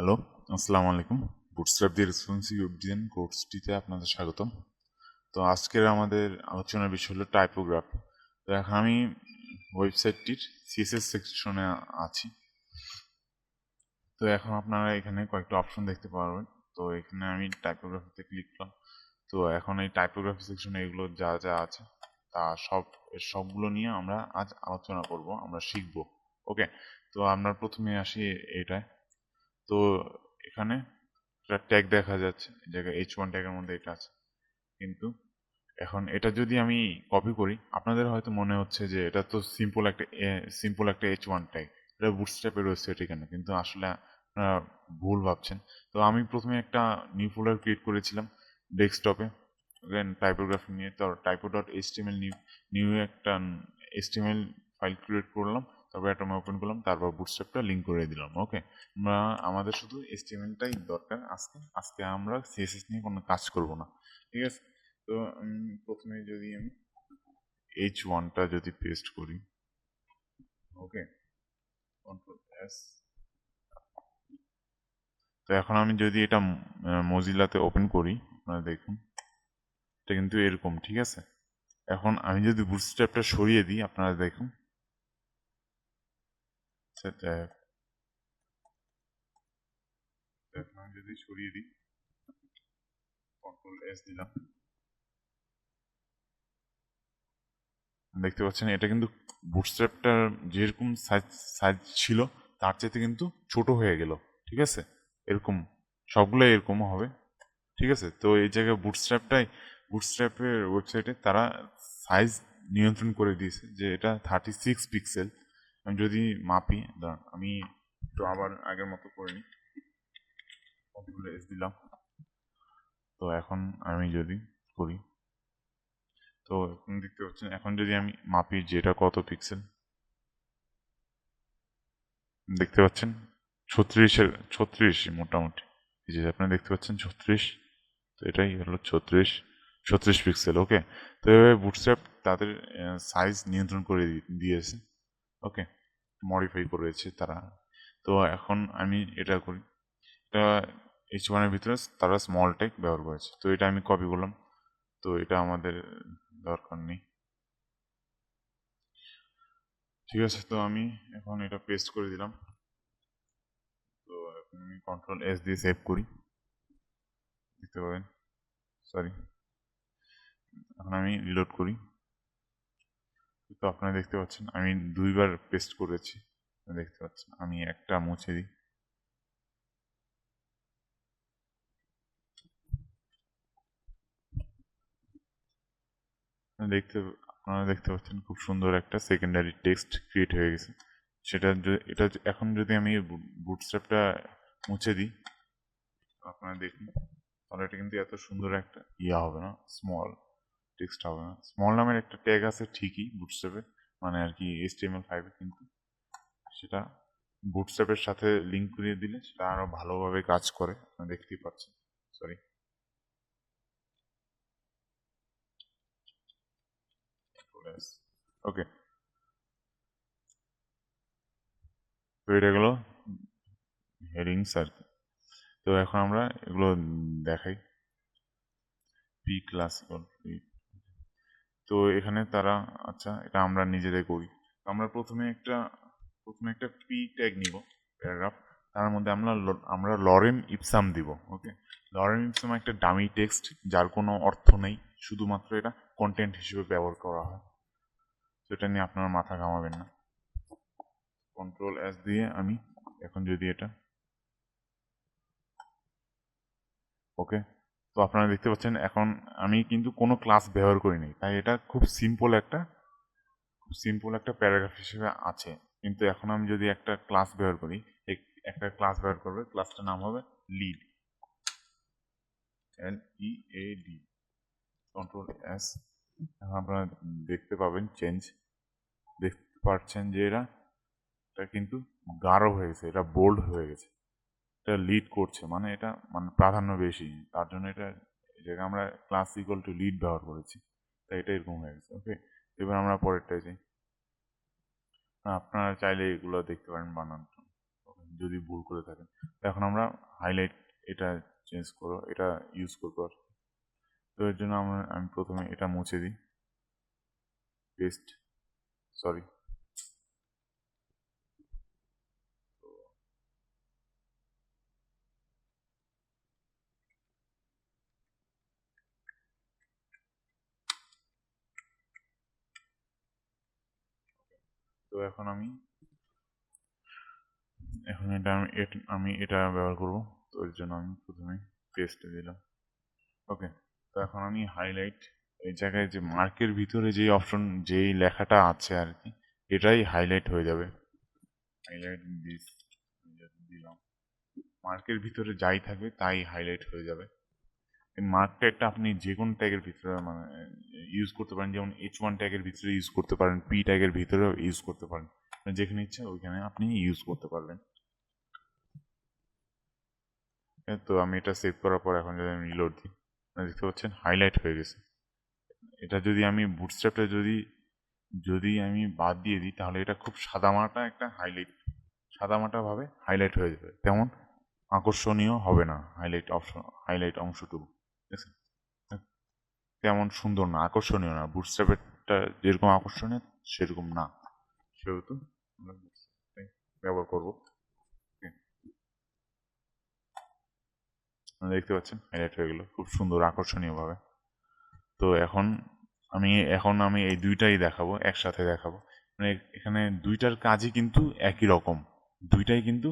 Hello আসসালামু আলাইকুম bootstrap দিয়ে রেসপন্সিভ ওয়েব ডিজাইন কোর্সটিতে আপনাদের স্বাগতম। তো আজকের আমাদের আলোচনার বিষয় হলো টাইপোগ্রাফি তো এখন আমি ওয়েবসাইটটির সিএসএস সেকশনে আছি। তো এখন আপনারা এখানে কয়েকটা অপশন দেখতে পারবেন। তো এখানে আমি টাইপোগ্রাফিতে ক্লিক করলাম। তো এখন এই টাইপোগ্রাফি সেকশনে এগুলো যা যা আছে, তা সব সবগুলো নিয়ে আমরা আজ আলোচনা করব, আমরা শিখব। ওকে তো আমরা প্রথমে আসি এটায়। তো এখানে একটা ট্যাগ দেখা যাচ্ছে জায়গায় এইচ ওয়ান ট্যাগের মধ্যে এটা আছে। কিন্তু এখন এটা যদি আমি কপি করি, আপনাদের হয়তো মনে হচ্ছে যে এটা তো সিম্পল একটা সিম্পল একটা এইচ ওয়ান ট্যাগ এটা বুটস্ট্র্যাপে রয়েছে এখানে, কিন্তু আসলে আপনারা ভুল ভাবছেন। তো আমি প্রথমে একটা নিউ ফোল্ডার ক্রিয়েট করেছিলাম ডেস্কটপে দেন টাইপোগ্রাফি নিয়ে। তো typo dot HTML new new একটা এইচটিএমএল ফাইল ক্রিয়েট করলাম। একটা আমি ওপেন করলাম, তারপর বুটস্ট্র্যাপটা লিঙ্ক করে দিলাম ওকে আমাদের শুধু এইচটিএমএলটাই দরকার আজকে আজকে আমরা সিএসএস নিয়ে কোনো কাজ করব না, ঠিক আছে? তো প্রথমে যদি আমি এইচ ওয়ানটা যদি পেস্ট করি ওকে কন্ট্রোল এস তো এখন আমি যদি এটা মজিলাতে ওপেন করি, আপনারা দেখুন, এটা কিন্তু এরকম, ঠিক আছে? এখন আমি যদি বুটস্ট্র্যাপটা সরিয়ে দিই, আপনারা দেখুন সেটা এখন আমি যদি সরিয়ে দিই কন্ট্রোল এস দিলাম দেখতে পাচ্ছেন, এটা কিন্তু বুটস্ট্র্যাপটার যেরকম সাইজ সাইজ ছিল, তার চাইতে কিন্তু ছোট হয়ে গেল, ঠিক আছে? এরকম সবগুলো এরকম হবে, ঠিক আছে? তো এই জায়গায় বুটস্ট্র্যাপটাই বুটস্ট্র্যাপের ওয়েবসাইটে তারা সাইজ নিয়ন্ত্রণ করে দিয়েছে, যে এটা থার্টি সিক্স পিক্সেল আমি যদি মাপি, দাঁড়ান, আমি একটু আবার আগের মতো করে নিই। এস দিলাম। তো এখন আমি যদি করি, তো এখন দেখতে পাচ্ছেন, এখন যদি আমি মাপি যে এটা কত পিক্সেল দেখতে পাচ্ছেন? ছত্রিশের ছত্রিশ মোটামুটি। এই যে আপনারা দেখতে পাচ্ছেন ছত্রিশ, তো এটাই হলো ছত্রিশ ছত্রিশ পিক্সেল ওকে তো এভাবে বুটস্ট্র্যাপ তাদের সাইজ নিয়ন্ত্রণ করে দিয়েছে ওকে মডিফাই করেছে তারা। তো এখন আমি এটা করি। এটা এইচ ওয়ানের ভিতরে তারা স্মল টেক ব্যবহার করেছে। তো এটা আমি কপি করলাম। তো এটা আমাদের দরকার নেই। ঠিক আছে, তো আমি এখন এটা পেস্ট করে দিলাম। তো এখন আমি কন্ট্রোল এস দিয়ে সেভ করি। দেখতে পাবেন? সরি এখন আমি রিলোড করি। তো আপনারা দেখতে পাচ্ছেন আমি দুইবার পেস্ট করেছি, দেখতে পাচ্ছেন, আমি একটা মুছে দিই। দেখতে, আপনারা দেখতে পাচ্ছেন খুব সুন্দর একটা সেকেন্ডারি টেক্সট ক্রিয়েট হয়ে গেছে। সেটা এটা এখন যদি আমি বুটস্ট্র্যাপটা মুছে দিই, আপনারা দেখুন, তাহলে এটা কিন্তু এত সুন্দর একটা, ইয়া হবে না স্মল টেক্সট হবে না। স্মল নামের একটা ট্যাগ আছে ঠিকই বুটস্ট্র্যাপে মানে আর কি এইচটিএমএল ফাইভে কিন্তু। সেটা বুটস্ট্র্যাপের সাথে লিঙ্ক করিয়ে দিলে সেটা আরও ভালোভাবে কাজ করে আপনারা দেখতেই পাচ্ছেন সরি ওকে তো এটা গেলো হেডিংস আর কি। তো এখন আমরা এগুলো দেখাই। পি ক্লাসিক্যাল তো এখানে তারা আচ্ছা এটা আমরা নিজেরাই করি। তো আমরা প্রথমে একটা প্রথমে একটা পি ট্যাগ নিব প্যারাগ্রাফ তার মধ্যে আমরা আমরা লরেম ইপসাম দিব ওকে লরেম ইপসাম একটা ডামি টেক্সট যার কোনো অর্থ নেই, শুধুমাত্র এটা কন্টেন্ট হিসেবে ব্যবহার করা হয়। এটা নিয়ে আপনারা মাথা ঘামাবেন না। কন্ট্রোল এস দিয়ে আমি এখন যদি এটা ওকে তো আপনারা দেখতে পাচ্ছেন, এখন আমি কিন্তু কোনো ক্লাস ব্যবহার করিনি। তাই এটা খুব সিম্পল একটা, খুব সিম্পল একটা প্যারাগ্রাফ হিসেবে আছে। কিন্তু এখন আমি যদি একটা ক্লাস ব্যবহার করি, এক- একটা ক্লাস ব্যবহার করবে ক্লাসটার নাম হবে lead L E A D control S এখন আপনারা দেখতে পাবেন চেঞ্জ দেখতে পাচ্ছেন যে এরা, এটা কিন্তু গাঢ় হয়ে গেছে, এটা বোল্ড হয়ে গেছে। এটা লিড করছে মানে এটা মানে প্রাধান্য বেশি। তার জন্য এটা জায়গায় আমরা ক্লাস ইকুয়াল টু লিড ব্যবহার করেছি। তাই এটা এরকম হয়ে গেছে ওকে এবার আমরা পরেরটায় যাই। আপনারা চাইলে এগুলো দেখতে পারেন বানান যদি ভুল করে থাকেন। এখন আমরা হাইলাইট এটা চেঞ্জ করো, এটা ইউজ করব আর তো এর জন্য আমরা, আমি প্রথমে এটা মুছে দিই। পেস্ট সরি এখন আমি, এখন এটা আমি আমি এটা ব্যবহার করব। তো এর জন্য আমি প্রথমে পেস্ট দিলাম। ওকে তো এখন আমি হাইলাইট এই জায়গায় যে মার্কের ভিতরে যেই অপশন যেই লেখাটা আছে আর কি, এটাই হাইলাইট হয়ে যাবে। হাইলাইট দিস দিলাম। মার্কের ভিতরে যাই থাকবে, তাই হাইলাইট হয়ে যাবে। মার্ক ট্যাগটা আপনি যে কোনো ট্যাগের ভিতরে মানে ইউজ করতে পারেন, যেমন এইচ ওয়ান ট্যাগের ভিতরে ইউজ করতে পারেন পি ট্যাগের ভিতরেও ইউজ করতে পারেন। মানে যেখানে ইচ্ছে ওইখানে আপনি ইউজ করতে পারবেন। তো আমি এটা সেভ করার পর এখন যদি আমি রিলোড দিই দেখতে পাচ্ছেন হাইলাইট হয়ে গেছে। এটা যদি আমি বুটস্ট্র্যাপটা যদি যদি আমি বাদ দিয়ে দিই, তাহলে এটা খুব সাদামাটা একটা হাইলাইট সাদামাটা ভাবে হাইলাইট হয়ে যাবে। তেমন আকর্ষণীয় হবে না হাইলাইট অপশন হাইলাইট অংশটুকু। তেমন সুন্দর না, আকর্ষণীয় না। বুটস্ট্র্যাপেরটা যেরকম আকর্ষণীয়, সেরকম না। সেহেতু ব্যবহার করব. দেখতে পাচ্ছেন হাইলাইট হয়ে গেল। খুব সুন্দর আকর্ষণীয় ভাবে তো এখন আমি এখন আমি এই দুইটাই দেখাবো, একসাথে দেখাবো। মানে এখানে দুইটার কাজই কিন্তু একই রকম। দুইটাই কিন্তু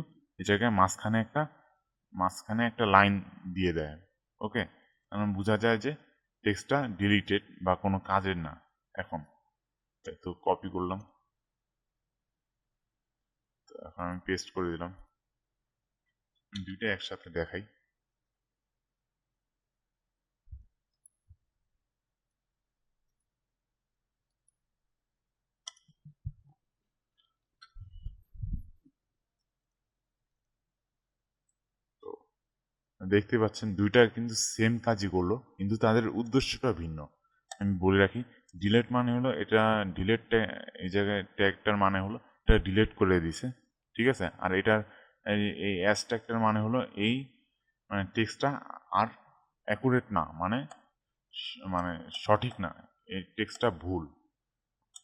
জায়গায় মাঝখানে একটা মাঝখানে একটা লাইন দিয়ে দেয়। ওকে কারণ বোঝা যায় যে টেক্সটটা ডিলিটেড বা কোনো কাজের না, এখন। তো কপি করলাম। এখন আমি পেস্ট করে দিলাম। দুইটা একসাথে দেখাই তো দেখতে পাচ্ছেন দুইটা কিন্তু সেম কাজই করল, কিন্তু তাদের উদ্দেশ্যটা ভিন্ন। আমি বলে রাখি ডিলেট মানে হলো এটা ডিলেট এই জায়গায় ট্যাগটার মানে হলো এটা ডিলেট করে দিছে, ঠিক আছে? আর এটার এই- অ্যাস ট্যাগটার মানে হলো এই মানে টেক্সটটা আর অ্যাকুরেট না মানে মানে সঠিক না, এই টেক্সটটা ভুল।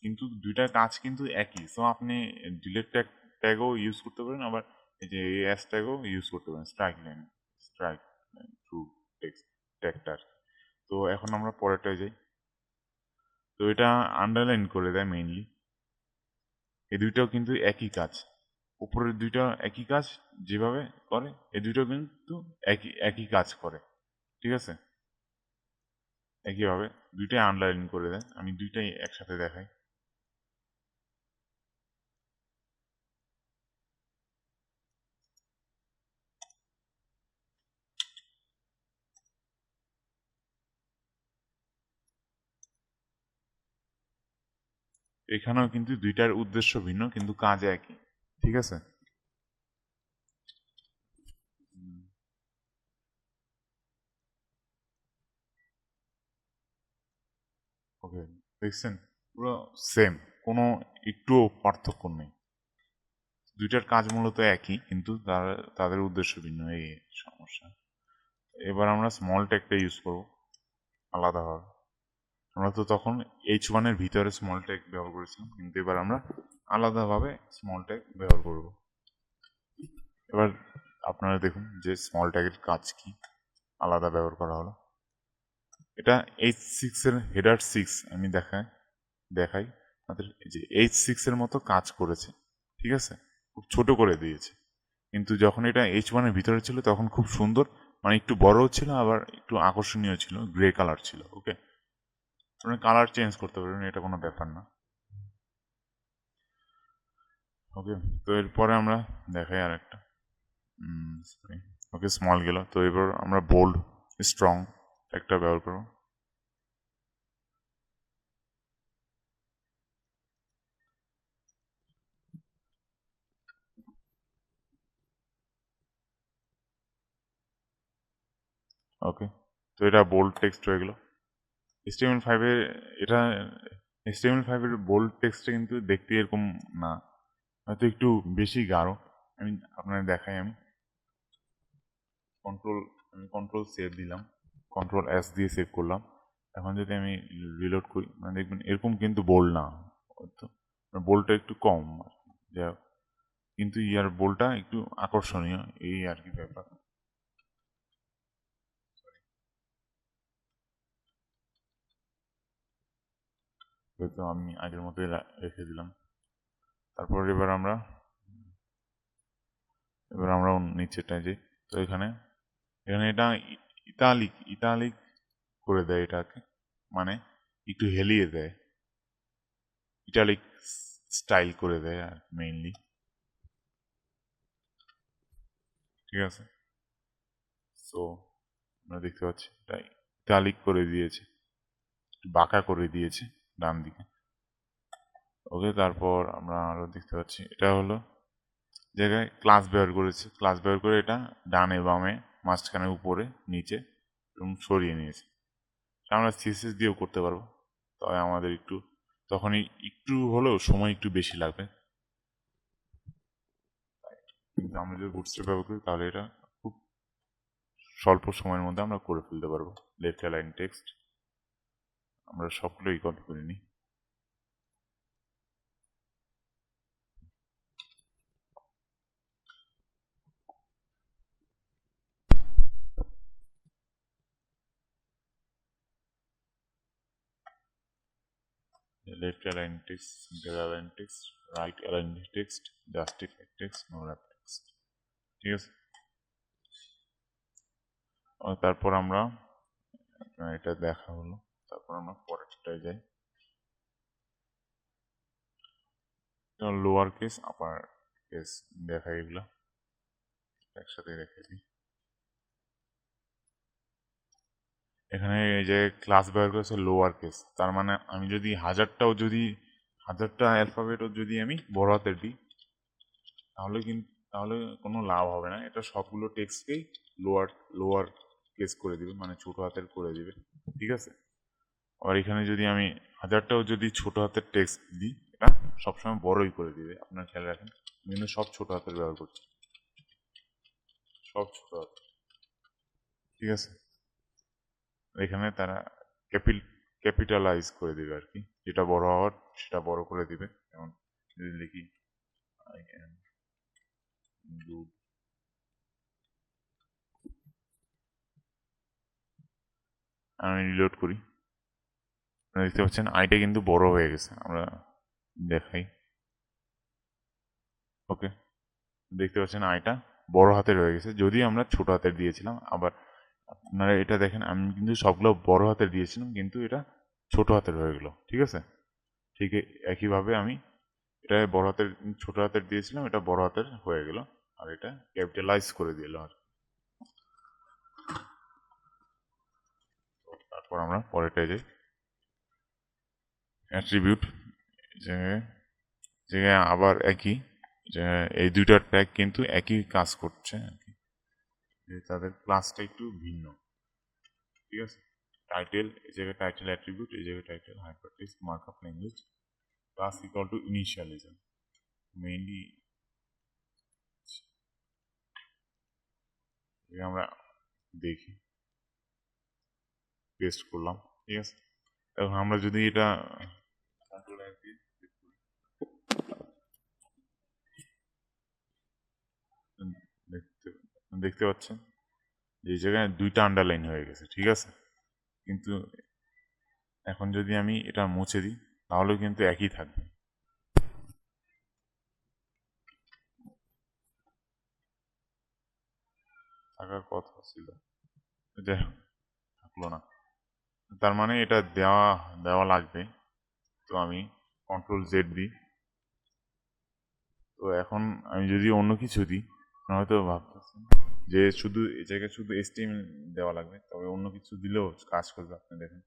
কিন্তু দুইটার কাজ কিন্তু একই সো আপনি ডিলেট ট্যাগ ট্যাগও ইউজ করতে পারেন, আবার এই যে এই অ্যাস ট্যাগও ইউজ করতে পারেন স্ট্রাইক লাইন স্ট্রাইক ট্রু ট্যাগটার তো এখন আমরা পরেরটায় যাই। তো এটা আন্ডারলাইন করে দেয় মেইনলি এই দুইটাও কিন্তু একই কাজ। উপরের দুইটা একই কাজ যেভাবে করে, এই দুইটাও কিন্তু একই একই কাজ করে। ঠিক আছে? একইভাবে দুইটাই আন্ডারলাইন করে দেয়। আমি দুইটাই একসাথে দেখাই। এখানেও কিন্তু দুইটার উদ্দেশ্য ভিন্ন, কিন্তু কাজ একই। ঠিক আছে? ওকে, দেখছেন? পুরো সেম কোনো একটুও পার্থক্য নেই। দুইটার কাজ মূলত একই, কিন্তু তাদের উদ্দেশ্য ভিন্ন এই সমস্যা। এবার আমরা স্মল ট্যাগটা ইউজ করব, আলাদাভাবে। আমরা তো তখন এইচ ওয়ানের ভিতরে স্মল ট্যাগ ব্যবহার করেছিলাম, কিন্তু এবার আমরা আলাদাভাবে স্মল ট্যাগ ব্যবহার করব। এবার আপনারা দেখুন যে স্মল ট্যাগের কাজ কি, আলাদা ব্যবহার করা হলো। এটা এইচ সিক্সের হেডার সিক্স আমি দেখাই দেখাই আমাদের যে এইচ সিক্সের মতো কাজ করেছে, ঠিক আছে? খুব ছোট করে দিয়েছে। কিন্তু যখন এটা এইচ ওয়ানের ভিতরে ছিল, তখন খুব সুন্দর মানে একটু বড়ও ছিল, আবার একটু আকর্ষণীয় ছিল গ্রে কালার ছিল ওকে আপনি কালার চেঞ্জ করতে পারবেন, এটা কোনো ব্যাপার না। ওকে তো এরপরে আমরা দেখাই আর একটা ওকে স্মল গেল। তো এবার আমরা বোল্ড স্ট্রং একটা ব্যবহার করব। ওকে তো এটা বোল্ড টেক্সট হয়ে গেল। এসটিএমএল ফাইভের এটা এসটিএমএল ফাইভের বোল্ড টেক্সটটা কিন্তু দেখতে এরকম না। হয়তো একটু বেশি গাঢ়। আমি আপনাদের দেখাই আমি। কন্ট্রোল আমি কন্ট্রোল সেভ দিলাম। কন্ট্রোল এস দিয়ে সেভ করলাম। এখন যদি আমি রিলোড করি মানে দেখবেন এরকম কিন্তু বোল্ড না। তো বোল্ডটা একটু কম। যা কিন্তু ইয়ার বোল্ডটা একটু আকর্ষণীয়। এই আর কি ব্যাপার। হয়তো আমি আগের মতোই রেখে দিলাম। তারপর এবার আমরা এবার আমরা নিচেরটায় যাই। তো এখানে এখানে এটা ইতালিক ইতালিক করে দেয় এটাকে। মানে একটু হেলিয়ে দেয়। ইটালিক স্টাইল করে দেয় আর মেইনলি। ঠিক আছে? সো, আমরা দেখতে পাচ্ছি, এটা ইতালিক করে দিয়েছে। একটু বাঁকা করে দিয়েছে। ডান দিকে। ওকে, তারপর আমরা আরও দেখতে পাচ্ছি, এটা হলো জায়গায় ক্লাস বের করেছে। ক্লাস বের করে এটা ডানে বামে, মাঝখানে উপরে, নিচে এরকম সরিয়ে নিয়েছে। আমরা সিএসএস দিয়েও করতে পারব। তবে আমাদের একটু, তখনই একটু হলেও সময় একটু বেশি লাগবে। কিন্তু আমরা যদি বুটস্ট্র্যাপ ব্যবহার করি, তাহলে এটা খুব স্বল্প সময়ের মধ্যে আমরা করে ফেলতে পারব। লেফট অ্যালাইন টেক্সট আমরা সবগুলোই কপি করে নিই left align text, center align text, right align text, justify text, no wrap text. ঠিক আছে তারপর আমরা এটা দেখা হলো তারপর আমরা পরেরটায় যাই। লোয়ার কেস আপার কেস দেখা এগুলো। একসাথে রেখে দিই। এখানে এই যে ক্লাস বের করেছে লোয়ার কেস তার মানে আমি যদি হাজারটাও যদি, হাজারটা অ্যালফাবেটও যদি আমি বড় হাতে দিই, তাহলে কিন্তু তাহলে কোনো লাভ হবে না। এটা সবগুলো টেক্সটকেই লোয়ার লোয়ার কেস করে দিবে মানে ছোট হাতের করে দিবে। ঠিক আছে? আর এখানে যদি আমি হাজারটাও যদি ছোট হাতের টেক্সট দিই, এটা সবসময় বড়ই করে দিবে। আপনার খেয়াল রাখেন কিন্তু সব ছোট হাতের ব্যবহার করছি। সব ছোট হাত ঠিক আছে? এখানে তারা ক্যাপিল ক্যাপিটালাইজ করে দেবে আর কি। যেটা বড় হওয়ার, সেটা বড় করে দিবে। যেমন যদি লিখি আমি রিলোড করি। দেখতে পাচ্ছেন, আইটা কিন্তু বড় হয়ে গেছে। আমরা দেখাই। ওকে। দেখতে পাচ্ছেন, আইটা বড় হাতের হয়ে গেছে। যদি আমরা ছোট হাতের দিয়েছিলাম, আবার আপনারা এটা দেখেন, আমি কিন্তু সবগুলো বড় হাতের দিয়েছিলাম, কিন্তু এটা ছোট হাতের হয়ে গেল, ঠিক আছে? ঠিক একইভাবে আমি এটা বড় হাতের, ছোট হাতের দিয়েছিলাম, এটা বড় হাতের হয়ে গেল, আর এটা ক্যাপিটালাইজ করে দিল আর তারপর আমরা পরেরটায় যাই। অ্যাট্রিবিউট যে জায়গায় আবার একই, যে এই দুইটার ট্যাগ কিন্তু একই কাজ করছে আর যে তাদের ক্লাসটা একটু ভিন্ন। ঠিক আছে? টাইটেল এই জায়গায় টাইটেল অ্যাট্রিবিউট এই জায়গায় title hypertext markup language class equal to initialism mainly আমরা দেখি। পেস্ট করলাম। ঠিক আছে? এখন আমরা যদি এটা control F দিয়ে click করি, দেখতে পাচ্ছেন? যে জায়গায় দুইটা আন্ডারলাইন হয়ে গেছে ঠিক আছে? কিন্তু এখন যদি আমি এটা মুছে দিই তাহলেও কিন্তু একই থাকবে। থাকার কথা ছিল। যাই হোক, থাকল না। তার মানে এটা দেওয়া দেওয়া লাগবে। তো আমি কন্ট্রোল জেড দিই। তো এখন আমি যদি অন্য কিছু দিই হয়তো ভাবতেছেন। যে শুধু এই জায়গায় শুধু এসটিএম দেওয়া লাগবে, তবে অন্য কিছু দিলেও কাজ করবে আপনি দেখেন।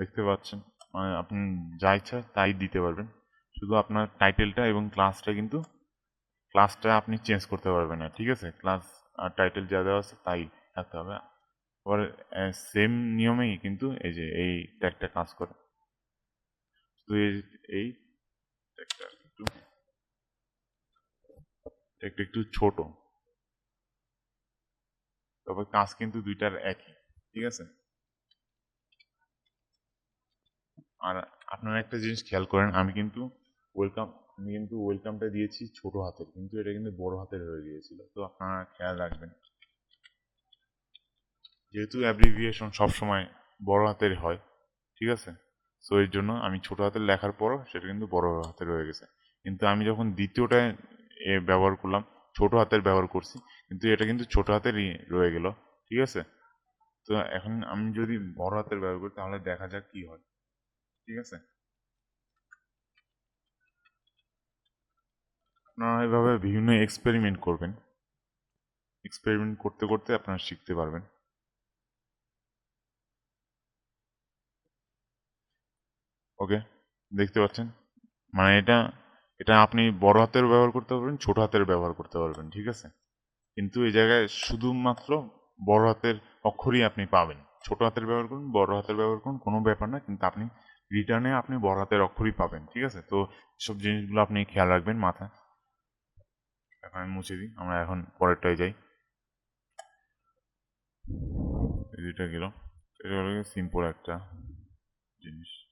দেখতে পাচ্ছেন। মানে আপনি যা ইচ্ছা তাই দিতে পারবেন। শুধু আপনার টাইটেলটা এবং ক্লাসটা কিন্তু ক্লাসটা আপনি চেঞ্জ করতে পারবেন না, ঠিক আছে? ক্লাস আর টাইটেল যা দেওয়া আছে তাই থাকতে হবে। আবার সেম নিয়মেই কিন্তু এই যে, এই ট্যাগটা কাজ করে। এই এই ট্যাগটা একটু ট্যাগটা একটু ছোট। তবে কাজ কিন্তু দুইটার একই, ঠিক আছে? আর আপনারা একটা জিনিস খেয়াল করেন, আমি কিন্তু ওয়েলকাম আমি কিন্তু ওয়েলকামটা দিয়েছি ছোট হাতের, কিন্তু এটা কিন্তু বড় হাতের হয়ে গিয়েছিল। তো আপনারা খেয়াল রাখবেন। যেহেতু অ্যাব্রিভিয়েশন সবসময় বড় হাতের হয়, ঠিক আছে? সো এর জন্য আমি ছোট হাতের লেখার পরও সেটা কিন্তু বড় হাতের হয়ে গেছে। কিন্তু আমি যখন দ্বিতীয়টায় এ ব্যবহার করলাম, ছোট হাতের ব্যবহার করছি, কিন্তু এটা কিন্তু ছোট হাতেরই রয়ে গেল, ঠিক আছে? তো এখন আমি যদি বড় হাতের ব্যবহার করি, তাহলে দেখা যাক কি হয়, ঠিক আছে? আপনারা এভাবে বিভিন্ন এক্সপেরিমেন্ট করবেন। এক্সপেরিমেন্ট করতে করতে আপনারা শিখতে পারবেন। ওকে, দেখতে পাচ্ছেন? মানে এটা এটা আপনি বড় হাতের ব্যবহার করতে পারবেন, ছোট হাতের ব্যবহার করতে পারবেন, ঠিক আছে? কিন্তু এই জায়গায় শুধুমাত্র বড় হাতের অক্ষরই আপনি পাবেন। ছোট হাতের ব্যবহার করুন, বড় হাতের ব্যবহার করুন, কোনো ব্যাপার না, কিন্তু আপনি রিটার্নে আপনি বড় হাতের অক্ষরই পাবেন, ঠিক আছে? তো এসব জিনিসগুলো আপনি খেয়াল রাখবেন মাথায় এখন আমি মুছে দিই, আমরা এখন পরেরটায় যাই। এটা গেল। এটা হলো সিম্পল একটা জিনিস।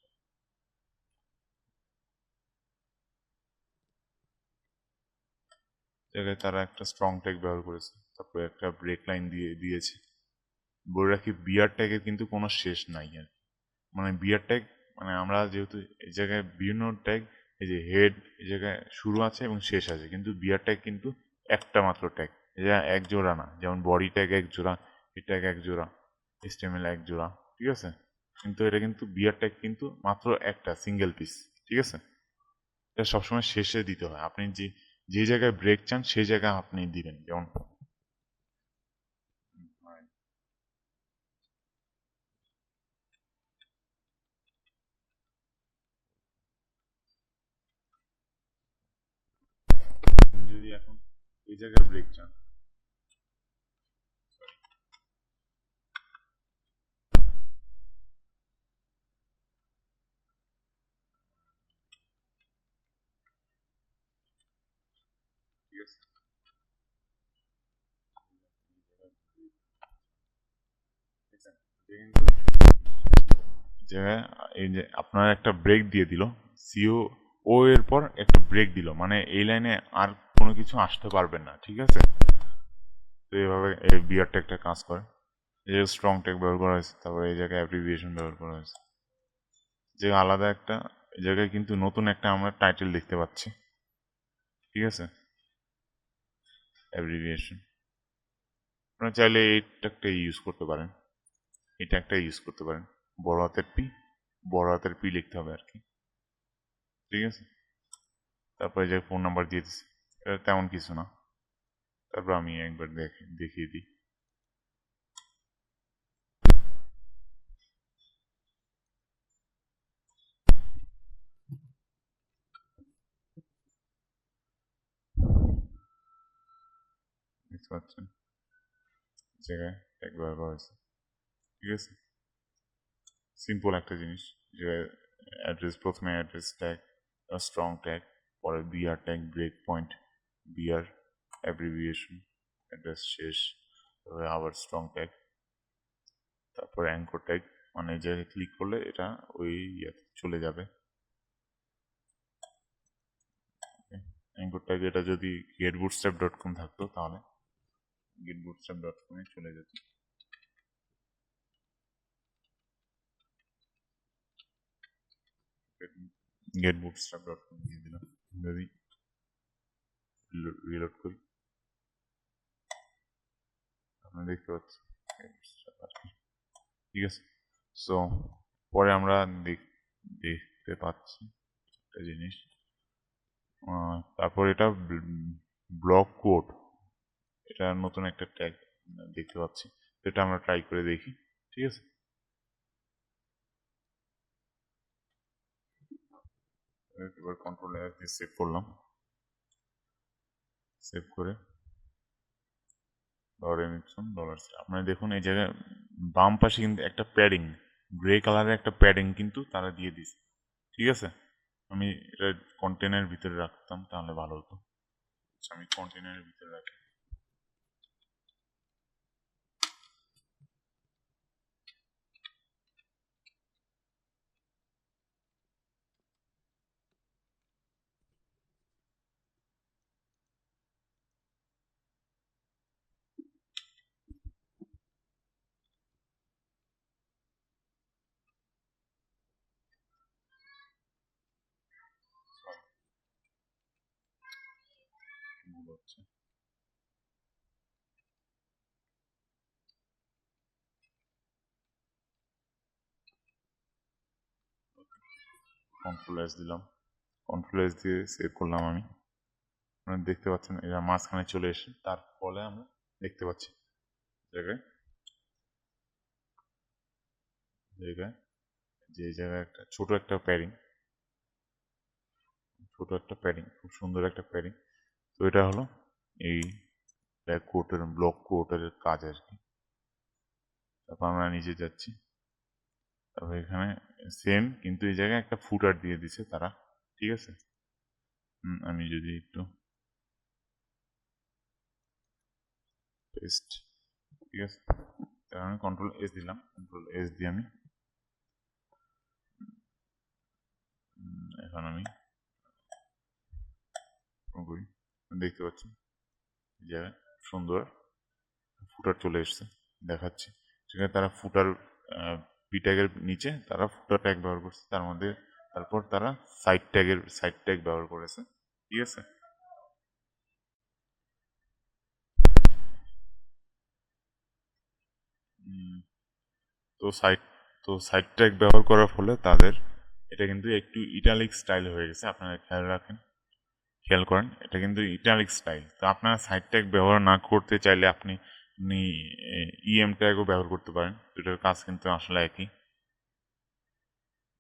জায়গায় তারা একটা স্ট্রং ট্যাগ ব্যবহার করেছে। তারপরে একটা ব্রেক লাইন দিয়ে, দিয়েছে। বলে রাখি বিয়ার ট্যাগের কিন্তু কোনো শেষ নাই আর। মানে বিয়ার ট্যাগ মানে আমরা যেহেতু এই জায়গায় বিভিন্ন ট্যাগ এই যে হেড এই জায়গায় শুরু আছে এবং শেষ আছে। কিন্তু বিয়ার ট্যাগ কিন্তু একটা মাত্র ট্যাগ এটা এক জোড়া না, যেমন বডি ট্যাগ এক জোড়া এই ট্যাগ এক জোড়া এস্টেমেল এক জোড়া, ঠিক আছে? কিন্তু এটা কিন্তু বিয়ার ট্যাগ কিন্তু মাত্র একটা সিঙ্গেল পিস ঠিক আছে? এটা সবসময় শেষে দিতে হয়। আপনি যে যে জায়গায় ব্রেক চান, সেই জায়গায় আপনি দিবেন, যেমন যদি এখন এই জায়গায় ব্রেক চান যে, এই যে আপনার একটা ব্রেক দিয়ে দিল সিও ও এর পর একটা ব্রেক দিল মানে এই লাইনে আর কোনো কিছু আসতে পারবেন না, ঠিক আছে? তো এইভাবে এই বিয়ার ট্যাগটা কাজ করে। যে স্ট্রং ট্যাগ ব্যবহার করা হয়েছে, তারপরে এই জায়গায় অ্যাব্রিভিয়েশন ব্যবহার করা হয়েছে। যে আলাদা একটা, এই জায়গায় কিন্তু নতুন একটা আমরা টাইটেল দেখতে পাচ্ছি, ঠিক আছে? অ্যাব্রিভিয়েশন আপনারা চাইলে এই ট্যাগটা ইউজ করতে পারেন। এই ট্যাগটা ইউজ করতে পারেন। বড় হাতের পি, বড় হাতের পি লিখতে হবে আর কি ঠিক আছে? তারপরে যে ফোন নাম্বার দিয়ে দিচ্ছি এটা তেমন কিছু না। তারপর আমি একবার দেখে, দেখিয়ে দিই। দেখতে পাচ্ছেন? জায়গায় ট্যাগ ব্যবহার করা হয়েছে। ঠিক আছে? সিম্পল একটা জিনিস যে অ্যাড্রেস প্রথমে অ্যাড্রেস ট্যাগ স্ট্রং ট্যাগ পরে BR tag break point BR abbreviation address শেষ, তারপরে আবার স্ট্রং ট্যাগ তারপর অ্যাঙ্কর ট্যাগ মানে জায়গায় ক্লিক করলে এটা ওই ইয়াতে চলে যাবে। অ্যাঙ্কর ট্যাগ এটা যদি গেট বুটস্ট্যাপ ডট কম থাকতো তাহলে গেট বুটস্ট্যাপ ডট কমে চলে যেত। গেট বুটস্ট্র্যাপ ডট কম দিয়ে দিলাম যদি রিলোড করি আপনারা দেখতে পাচ্ছেন ঠিক আছে সো পরে আমরা দেখতে পাচ্ছি একটা জিনিস তারপর এটা ব্লক কোড এটা নতুন একটা ট্যাগ দেখতে পাচ্ছি এটা আমরা ট্রাই করে দেখি ঠিক আছে এবার কন্ট্রোল এস দিয়ে সেভ করলাম। সেভ করে ধরে নিচ্ছেন ডলার আপনারা দেখুন, এই জায়গায় বাম পাশে কিন্তু একটা প্যাডিং গ্রে কালারের একটা প্যাডিং কিন্তু তারা দিয়ে দিছে ঠিক আছে? আমি এটা কন্টেনারের ভিতরে রাখতাম, তাহলে ভালো হতো। আচ্ছা আমি কন্টেনারের ভিতরে রাখি। হচ্ছে। কন্ট্রোল এস দিলাম। কন্ট্রোল এস দিয়ে সেভ করলাম আমি। দেখতে পাচ্ছেন এরা মাঝখানে চলে এসে, তার ফলে আমরা দেখতে পাচ্ছি। জায়গায় জায়গায়, যে জায়গায় একটা ছোট একটা প্যারিং ছোট একটা প্যারিং খুব সুন্দর একটা প্যাডিং তো এটা হলো এই ব্যাক কোটের ব্লক কোটের কাজ আর কি তারপর আমরা নিচে যাচ্ছি। তারপর এখানে সেম কিন্তু এই জায়গায় একটা ফুটার দিয়ে দিছে তারা, ঠিক আছে? আমি যদি একটু পেস্ট ঠিক আছে? তার আমি কন্ট্রোল এস দিলাম কন্ট্রোল এস দিয়ে আমি এখন আমি করি। দেখতে পাচ্ছি এই জায়গায় সুন্দর ফুটার চলে এসছে, দেখাচ্ছি। সেখানে তারা ফুটার পি ট্যাগের নিচে তারা ফুটার ট্যাগ ব্যবহার করছে। তার মধ্যে তারপর তারা সাইড ট্যাগের সাইড ট্যাগ ব্যবহার করেছে। ঠিক আছে? তো সাইড তো সাইড ট্যাগ ব্যবহার করার ফলে তাদের, এটা কিন্তু একটু ইটালিক স্টাইল হয়ে গেছে। আপনারা খেয়াল রাখেন। খেয়াল করেন, এটা কিন্তু ইটালিক স্টাইল তো আপনারা সাইড ট্যাগ ব্যবহার না করতে চাইলে আপনি ইএম ট্যাগও ব্যবহার করতে পারেন। দুটোর কাজ কিন্তু আসলে একই।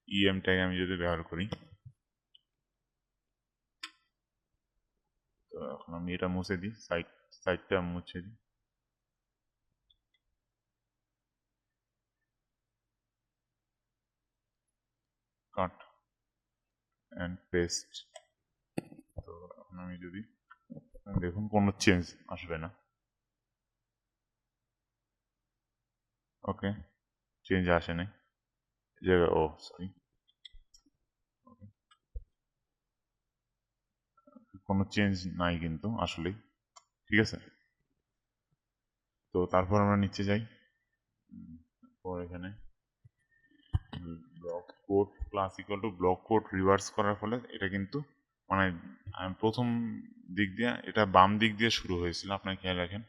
ইএম ট্যাগ আমি যদি ব্যবহার করি, তো এখন আমি এটা মুছে দিই সাইড সাইডটা মুছে দিই। কাট অ্যান্ড পেস্ট এখন আমি যদি, দেখুন, কোনো চেঞ্জ আসবে না। ওকে চেঞ্জ আসে নাই এই ও সরি কোনো চেঞ্জ নাই কিন্তু, আসলেই। ঠিক আছে? তো তারপর আমরা নিচে যাই। তারপর এখানে block code plus to block code reverse করার ফলে এটা কিন্তু মানে প্রথম দিক দিয়ে, এটা বাম দিক দিয়ে শুরু হয়েছিল, আপনার খেয়াল রাখেন।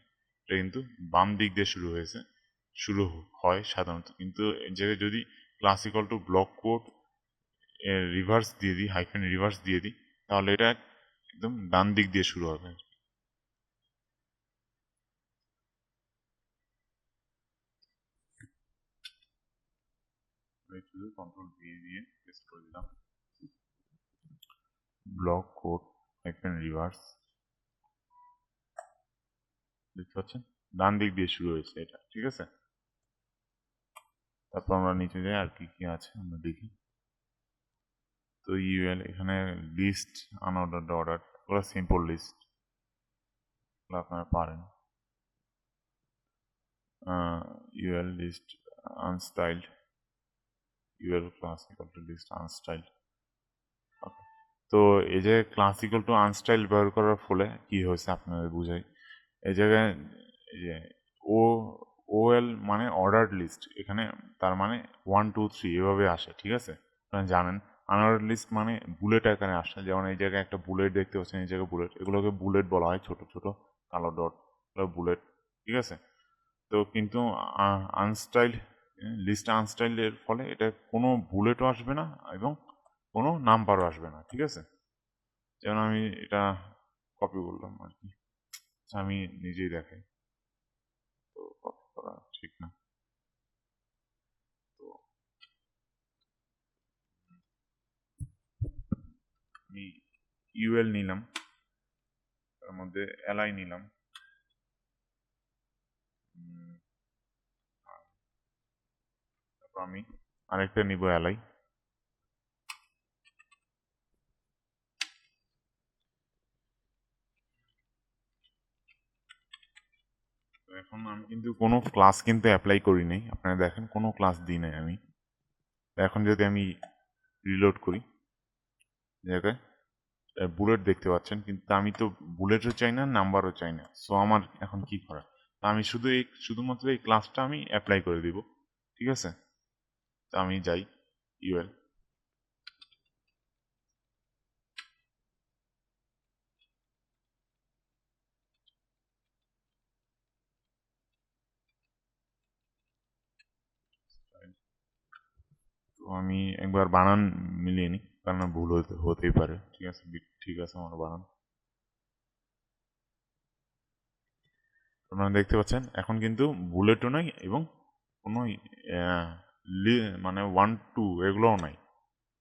এটা কিন্তু বাম দিক দিয়ে শুরু হয়েছে। শুরু হয় সাধারণত। কিন্তু জায়গায় যদি plus equal to block code reverse দিয়ে দিই হাইফেন রিভার্স দিয়ে দিই, তাহলে এটা একদম ডান দিক দিয়ে শুরু হবে। কন্ট্রোল ভি দিয়ে পেস্ট করে দিলাম। ব্লক কোড হাইফেন রিভার্স দেখতে পাচ্ছেন? ডান দিক দিয়ে শুরু হয়েছে এটা, ঠিক আছে? তারপর আমরা নিচে যাই, আর কি কি আছে আমরা দেখি। তো ইউএল এখানে লিস্ট আনঅর্ডার অর্ডার ওগুলো সিম্পল লিস্ট আপনারা পারেন। UL list unstyled UL classical to list unstyled okay তো এই যে ক্লাসিক্যাল টু আনস্টাইল ব্যবহার করার ফলে কি হয়েছে আপনাদের বুঝাই? এই জায়গায় ও ওএল মানে অর্ডার লিস্ট এখানে তার মানে ওয়ান টু থ্রি এভাবে আসে, ঠিক আছে? আপনারা জানেন আনঅর্ডার লিস্ট মানে বুলেট আকারে আসে, যেমন এই জায়গায় একটা বুলেট দেখতে পাচ্ছেন, এই জায়গায় বুলেট এগুলোকে বুলেট বলা হয়, ছোট ছোট, কালো ডট বুলেট ঠিক আছে? তো কিন্তু আনস্টাইল লিস্ট আনস্টাইলের ফলে এটা কোনো বুলেটও আসবে না, এবং নাম্বারও আসবে না, ঠিক আছে? যেমন আমি এটা কপি করলাম আর কি। আচ্ছা, আমি নিজেই দেখাই। তো কপি করা ঠিক না। তো আমি ইউএল নিলাম। তার মধ্যে এলআই নিলাম। তারপর আমি আরেকটা নিব এলআই কিন্তু কোনো ক্লাস কিন্তু অ্যাপ্লাই করি নাই আপনারা দেখেন, কোনো ক্লাস দিই নাই আমি। এখন যদি আমি রিলোড করি জায়গায় বুলেট দেখতে পাচ্ছেন, কিন্তু আমি তো বুলেটও চাই না নাম্বারও চাই না। সো আমার এখন কি করা আমি শুধু এই, শুধুমাত্র এই ক্লাসটা আমি অ্যাপ্লাই করে দিব। ঠিক আছে? তো আমি যাই ইউএল তো আমি একবার বানান মিলিয়ে নিই, কারণ ভুল হতে, হতেই পারে। ঠিক আছে ঠিক আছে, আমার বানান। আপনারা দেখতে পাচ্ছেন, এখন কিন্তু বুলেটও নাই এবং কোনো মানে ওয়ান, টু এগুলোও নাই।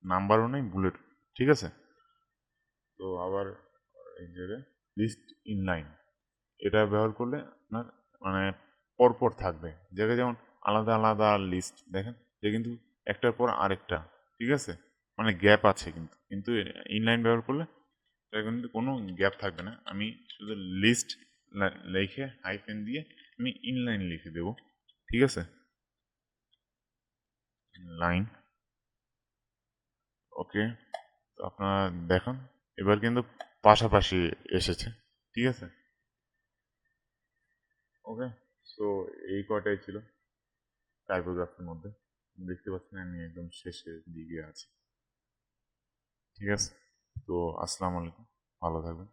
নাম্বারও নেই, বুলেট, ঠিক আছে? তো আবার এই জায়গায় লিস্ট এটা ব্যবহার করলে আপনার মানে পরপর থাকবে। জায়গায় যেমন আলাদা আলাদা লিস্ট, দেখেন যে কিন্তু একটার পর আরেকটা, ঠিক আছে? মানে গ্যাপ আছে কিন্তু। কিন্তু ইনলাইন ব্যবহার করলে এটা কিন্তু কোনো গ্যাপ থাকবে না। আমি শুধু লিস্ট লিখে হাইফেন দিয়ে আমি ইনলাইন লিখে দেব, ঠিক আছে? লাইন ওকে তো আপনারা দেখান, এবার কিন্তু পাশাপাশি এসেছে, ঠিক আছে? ওকে সো এই কটাই ছিল টাইপোগ্রাফির মধ্যে। দেখতে পাচ্ছেন আমি একদম শেষের দিকে আছি। ঠিক আছে? তো আসসালামু আলাইকুম। ভালো থাকবেন।